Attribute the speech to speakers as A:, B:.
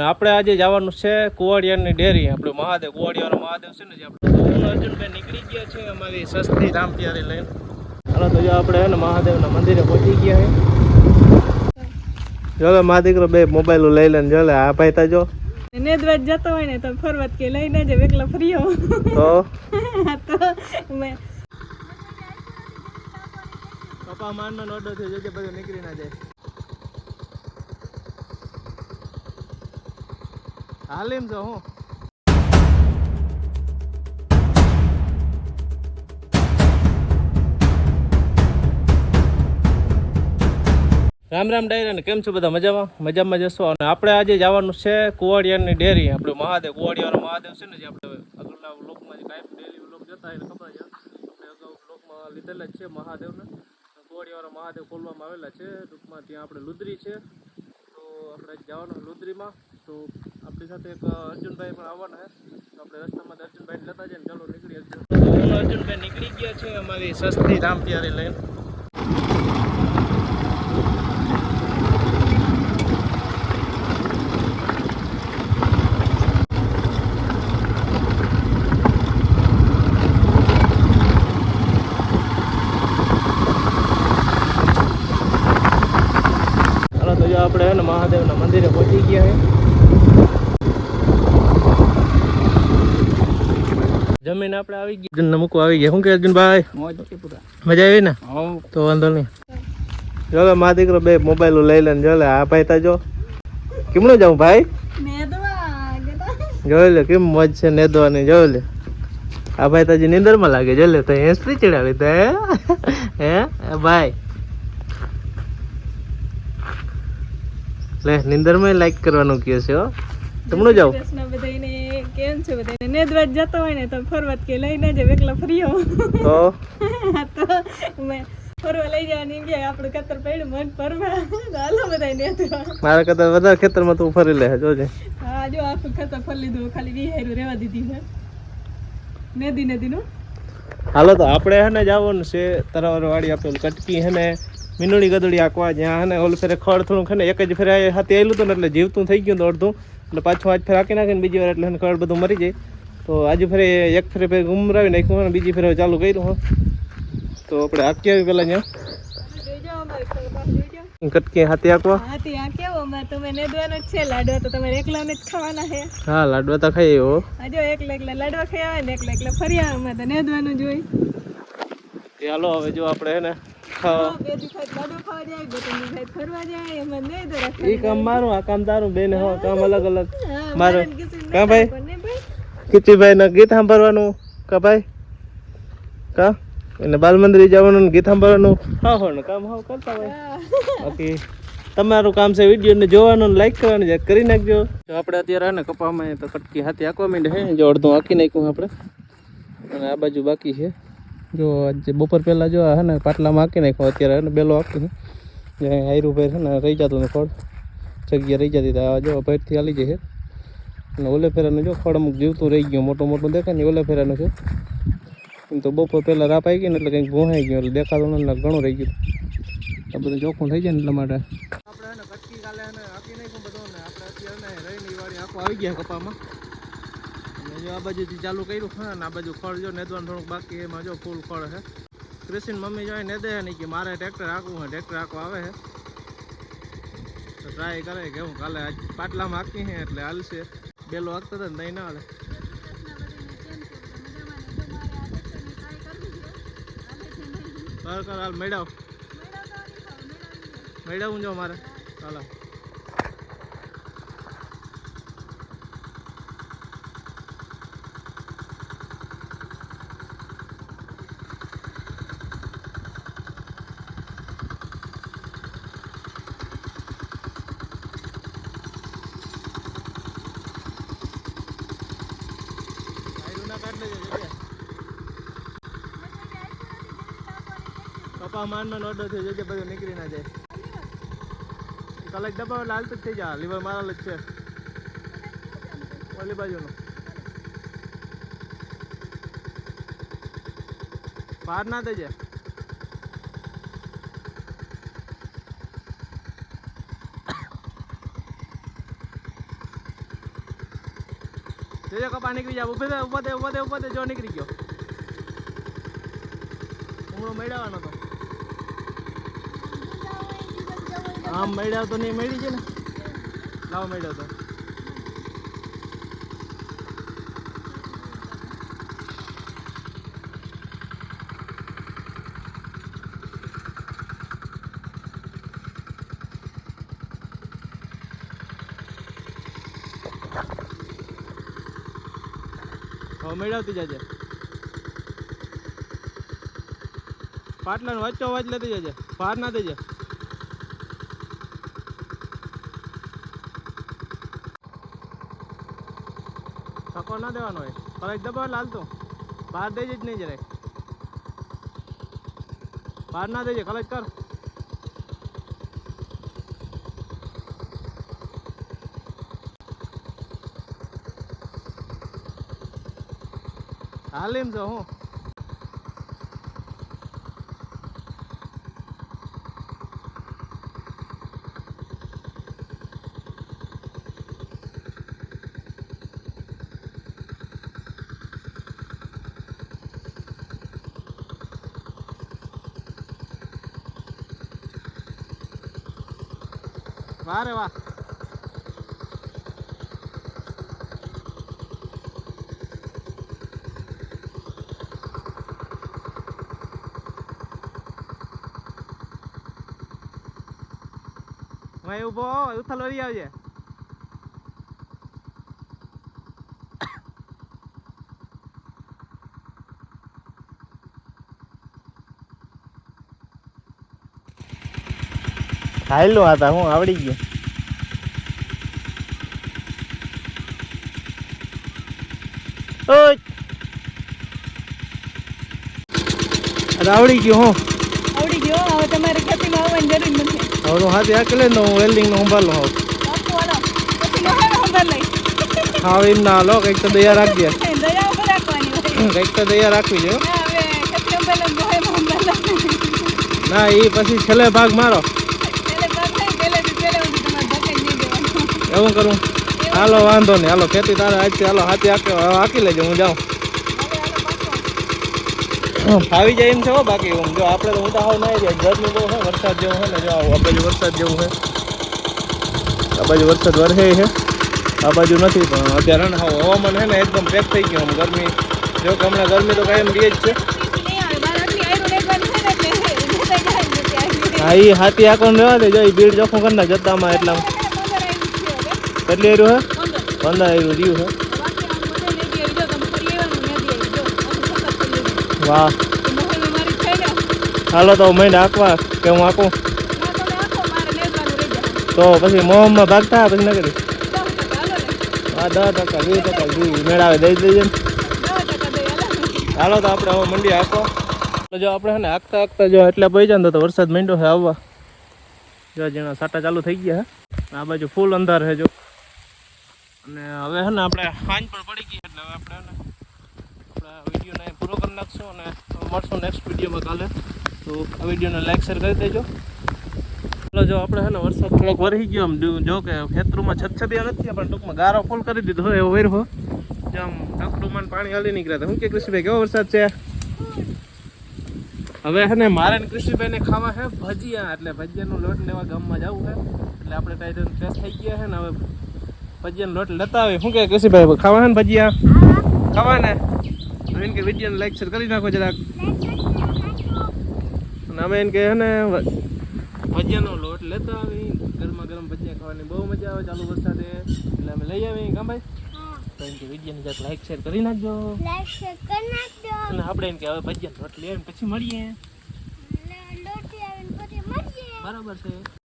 A: આપણે આજે જવાનું છે કુવાડિયાની ડેરી આપણે મહાદેવ કુવાડિયાનો મહાદેવ છે ને જે આપણે અર્જુનભાઈ નીકળી ગયા છે અમારી સસ્તી રામ પ્યારી લઈને. હાલો તો જો આપણે ને મહાદેવના મંદિરે પહોંચી ગયા છે જો મા દીકરો બે મોબાઈલ લઈ લેને જો લે આ ભાઈ તા જો
B: નેદવાજ જતો હોય ને તો ફરવત કે લઈને જ એકલા ફરી હો
A: તો? પપ્પા માનનો ઓર્ડર થયો જોજે બધું નીકળી ના જાય. હાલીમ તો હું. રામ રામ ડાયરા કેમ છો બધા મજામાં? મજામાં જશો અને આપણે આજે જવાનું છે કુવાડિયાની ડેરી, આપણે મહાદેવ કુવાડિયાનો મહાદેવ છે ને જે આપણે આગળના વ્લોગમાં જે કાંઈ ડેલી બ્લોક જતા એને ખબર છે? આપણે અગાઉ વ્લોગમાં લીધેલા જ છે મહાદેવને. કુવાડિયાવાળા મહાદેવ ખોલવામાં આવેલા છે. ટૂંકમાં ત્યાં આપણે લુદરી છે. તો આપણે જવાનું લુદ્રીમાં. તો આપણી સાથે એક અર્જુનભાઈ પણ આવવાના છે. આપણે રસ્તામાં અર્જુનભાઈ લેતા જઈએ ચાલો નીકળી અર્જુન અર્જુનભાઈ નીકળી ગયા છે અમારી સસ્તી રામ પ્યારી લઈને આપણે મહાદેવના મંદિરે પહોંચી ગયા છે. જમીન આપણે આવી ગઈ. અર્જુન મૂકવા આવી ગયા. શું કે અર્જુનભાઈ? મજા આવી ને? તો વાંધો નહીં. ચલો મા દીકરો બે મોબાઈલ લઈ લે જો આ ભાઈ તા જો. કેમનો જાઉં ભાઈ? જોઈ લે કેમ મોજ છે નેદવાની જોઈ લે. આ ભાઈ તાજી નીંદરમાં લાગે જો લે તો હેન્સફ્રી ચડાવી તે હે? ભાઈ. લે નીંદરમાં લાઈક કરવાનું કહે છે હો. તમને
B: બધાને કેમ છે બધાને નેદવાજ જતો હોય ને તો ફરવત કે લઈને જ એકલા ફરી આવો.
A: તો?
B: તો મેં ફરવા લઈ જવાની ગયા આપણું કતર પડ્યું મન ફરવા. હાલો બધા નેદવા.
A: મારા કરતાં વધારે ખેતરમાં તું ફરી લે જોજે
B: હા જો આખું ખેતર ફરી લીધું ખાલી વિહાર્યું રેવા દીધી છે. નેદી નેદીનું
A: હાલો તો આપણે હે ને જવાનું છે તરાવર વાડી આપણે કટકી હે ને મીનુડી ગદડી આકવા જ્યાં હે ને ઓલું ફેરે ખડ થોડું હે ને એક જ ફેરે હાથી આવેલું હતું ને એટલે જીવતું થઈ ગયું હતું અડધું. એટલે પાછું આજ ફેર હાકી નાખીને બીજી વાર એટલે કળ બધું મરી જાય. તો આજે ફેરે એક ફેરે ફેર ગુમરાવી નાખ્યું અને બીજી ફેરે ચાલુ કર્યું હો તો આપણે હાકી આવી પેલા ત્યાં કટકી હાથી આકવા
B: હા લાડવા તો તમારે એકલાને જ ખાવાના છે.
A: હા લાડવા તો ખાઈ હો.
B: આ જો એકલા એકલા લાડવા ખાઈ આવે ને એકલા એકલા ફરી આવે તો નેદવાનું જ હોય.
A: એ હવે જો આપણે હે ને એ કામ મારું આ કામ તારું બેન હો કામ અલગ અલગ. મારું કા ભાઈ? કીર્તિભાઈ ને ગીત સાંભળવાનું કા ભાઈ? કા? એને બાલ મંદિર જવાનું ને ગીત સાંભળવાનું? હા હો ને કામ હા કરતા હોય. બાકી તમારું કામ છે વીડિયો ને જોવાનું લાઈક કરવાનું જે કરી નાખજો. તો આપણે અત્યારે ને કપામાં તો કટકી હાથી આકવા માંડે હે જો અડધું આંકી નાખ્યું આપણે. અને આ બાજુ બાકી છે. જો આજે બપોર પહેલાં જો હે ને પાટલામાં આંકી નાખ્યો, અત્યારે હે ને બેલો આંકી જ્યાં હાયરું ભાઈ છે ને, રહી જતું ને ફળ જગ્યા રહી જતી આ જો ભાઈથી હાલી જાય છે અને ઓલે ફેરાનું જો ખડ અમુક જીવતું રહી ગયું, મોટું મોટું દેખાય ને ઓલે ફેરાનું છે. એમ તો બપોર પહેલાં રાપ આવી ગઈ ને એટલે કંઈક ભૂહાઈ ગયું, એટલે દેખાતું ને ઘણું રહી ગયું. આ બધું ચોખ્ખું થઈ જાય ને એટલા માટે. આપણે કટકી નાખ્યું બધું ને, આપણે અત્યારે રહી રહીની વાળી આખું આવી ગયા કપામાં. જો આ બાજુથી ચાલુ કર્યું હા ને આ બાજુ ખળ જો નેદવાનું થોડુંક બાકી એમાં જો ફૂલ ખળ છે. ક્રિશિન મમ્મી જો ને દે નહીં કે મારે ટ્રેક્ટર હાંકવું હોય ટ્રેક્ટર હાંકવા આવે છે. તો ટ્રાય કરે કે હું કાલે આજ પાટલામાં હાંકી છે એટલે હાલશે. બેલો હાંકતો હતો ને નહીં ના હાલે. કર કર હાલ મેળાવ મેળાવું જો મારે. ચાલો પપ્પા માન માન ઓર્ડર થઈ જજે બધું નીકળી ના જાય. કલાક ડબ્બા લાલ તો થઈ જા લીવર મારા જ છે. ઓલી બાજુનો. બહાર ના દેજે જોજો કપા નીકળી જાય ઉભે દે ઊભા દે ઊભા દે ઊભા દે જો નીકળી ગયો. ઉમળો મેળવવાનો તો. આમ મેળવ તો નહીં મેળી છે ને. લાવો મેળવ તો. મેળવતી જજે. પાટલાને વચ્ચો વચ લેતી જજે. પાર ના દેજે. ધક્કો ના દેવાનો હોય. ફરજ દબાવ લાલ તો બહાર દેજે જ નહીં જરાય. પાર ના દેજે કલેક્ટ કર. હાલીમ છો હું. વાહ રે વાહ. ભાઈ ઊભો ઉથલ વળી આવજે. હાલો હતા હું આવડી ગયો. આવડી ગયો હું.
B: તમારે ખેતીમાં આવવાની જરૂર નથી.
A: હવે હું હાથે આકલે ને હું વેલ્ડિંગનું સંભાળું હોઉં હા એમ ના લો કંઈક તો દયા રાખજે. કંઈક તો દયા રાખવી જોઈએ
B: ના
A: એ પછી છેલ્લે ભાગ મારો. એવું કરું. હાલો વાંધો નહીં. હાલો ખેતી તારે આજથી હાલો હાથે આકે હાકી લેજો હું જાઉં. ફાવી જાય એમ છે હો બાકી હું જો આપણે તો હું તો હાવ ના જાય ગરમી બહુ છે વરસાદ જેવો છે ને જો આ બાજુ વરસાદ જેવું છે. આ બાજુ વરસાદ વરસે છે. આ બાજુ નથી પણ અત્યારે ને હાવ હવામાન છે ને એકદમ પેક થઈ ગયું આમ ગરમી. જો કે હમણાં ગરમી તો કાયમ રહે જ છે. હા એ હાથી આકોને રહેવા દે જો એ ભીડ જોખમ કરી જતામાં એટલા કેટલી આવ્યું હે?
B: પંદર.
A: આવ્યું રહ્યું છે
B: બાકી આ મોઢે નથી આવી જો તમે ફરી આવ્યા ને નથી આવી જો આખું સખત થઈ ગયું
A: વાહ. હાલો તો મહિને આંકવા કે હું આંકું તો પછી મોહમ્મદ ભાગતા પછી ન કરી આ દસ ટકા, વીસ ટકા, જી, મેળાવે દઈ દેજે
B: હાલો
A: તો આપણે હવે મંડી તો જો આપણે ને હાંકતા હાંકતા જો એટલે પડી જાય ને તો વરસાદ માંડ્યો છે આવવા. જો જેના સાટા ચાલુ થઈ ગયા હે. આ બાજુ ફૂલ અંધાર છે જો. અને હવે છે ને આપણે સાંજ પણ પડી ગઈ એટલે હવે આપણા વિડીયોને પૂરો કરી નાખશું અને મળશું નેક્સ્ટ વિડીયોમાં કાલે. તો આ વિડીયોને લાઈક શેર કરી દેજો. ચાલો જો આપણે હે ને વરસાદ થોડોક વરહી ગયો આમ જો- કે ખેતરોમાં છતછબિયા નથી પણ ટૂંકમાં ગારો ફૂલ કરી દીધો એવો વેરહો જો આમ ઢાંકડુંમાં પાણી હાલી નીકળ્યા શું કે કૃષિભાઈ કેવો વરસાદ છે? હવે છે ને મારે કૃષિભાઈને ખાવા છે ભજીયા એટલે ભજીયાનો લોટ લેવા ગામમાં જવું છે એટલે આપણે ટાઈટન ફ્રેશ થઈ ગયા છે ને હવે ભજીયાનો લોટ લેતા આવે શું કે કૃષિભાઈ ખાવા છે ને ભજીયા? ખાવા ને હવે એને કે વિડીયોને લાઈક શેર કરી નાખો જરાક. અને અમે એને કે છે ને ભજીયાનો લોટ લેતા આવી ગરમા ગરમ ભજીયા ખાવાની બહુ મજા આવે ચાલુ વરસાદે. એટલે અમે લઈ આવી કાં ભાઈ. તો એમ કે વિડીયોને જરાક લાઈક શેર કરી નાખજો.
C: લાઈક શેર કરી નાખજો.
A: અને આપણે એમ કે હવે ભજીયા લોટ લઈ આવીને પછી મળીએ.
C: લોટી આવીને પછી મળીએ.
A: બરાબર છે.